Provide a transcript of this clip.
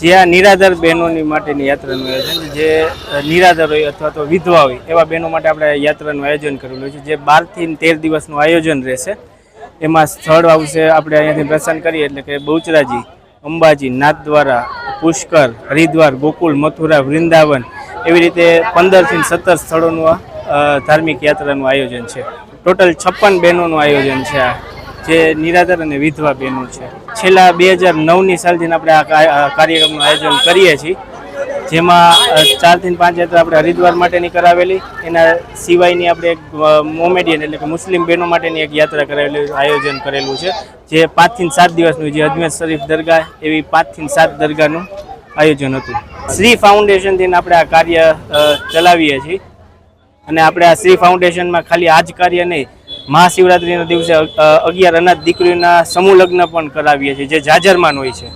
જે આ નિરાધાર બહેનોની માટેની યાત્રાનું આયોજન જે નિરાધાર હોય અથવા તો વિધવા હોય, એવા બહેનો માટે આપણે યાત્રાનું આયોજન કરેલું છે, જે બારથી તેર દિવસનું આયોજન રહેશે. એમાં સ્થળ આવશે, આપણે અહીંયાથી પ્રસ્થાન કરીએ, એટલે કે બહુચરાજી, અંબાજી, નાથદ્વારા, પુષ્કર, હરિદ્વાર, ગોકુલ, મથુરા, વૃંદાવન, એવી રીતે પંદરથી સત્તર સ્થળોનું ધાર્મિક યાત્રાનું આયોજન છે. ટોટલ છપ્પન બહેનોનું આયોજન છે આ. જે નિરાધાર અને વિધવા બહેનો છે. છેલ્લા બે હજાર નવની સાલથી આપણે આ કાર્યક્રમનું આયોજન કરીએ છીએ, જેમાં ચારથી પાંચ યાત્રા આપણે હરિદ્વાર માટેની કરાવેલી, એના સિવાયની આપણે એક મોમેડિયન એટલે કે મુસ્લિમ બહેનો માટેની એક યાત્રા કરાવેલી આયોજન કરેલું છે, જે પાંચથી સાત દિવસનું જે અજમેર શરીફ દરગાહ, એવી પાંચથી સાત દરગાહનું આયોજન હતું. શ્રી ફાઉન્ડેશનથી આપણે આ કાર્ય ચલાવીએ છીએ. અને આપણે આ શ્રી ફાઉન્ડેશનમાં ખાલી આ જ કાર્ય નહીં મહાશિવરાત્રિના દિવસે અગિયાર અનાથ દીકરીઓના સમૂહ લગ્ન પણ કરાવીએ છીએ જે જાજરમાન હોય છે.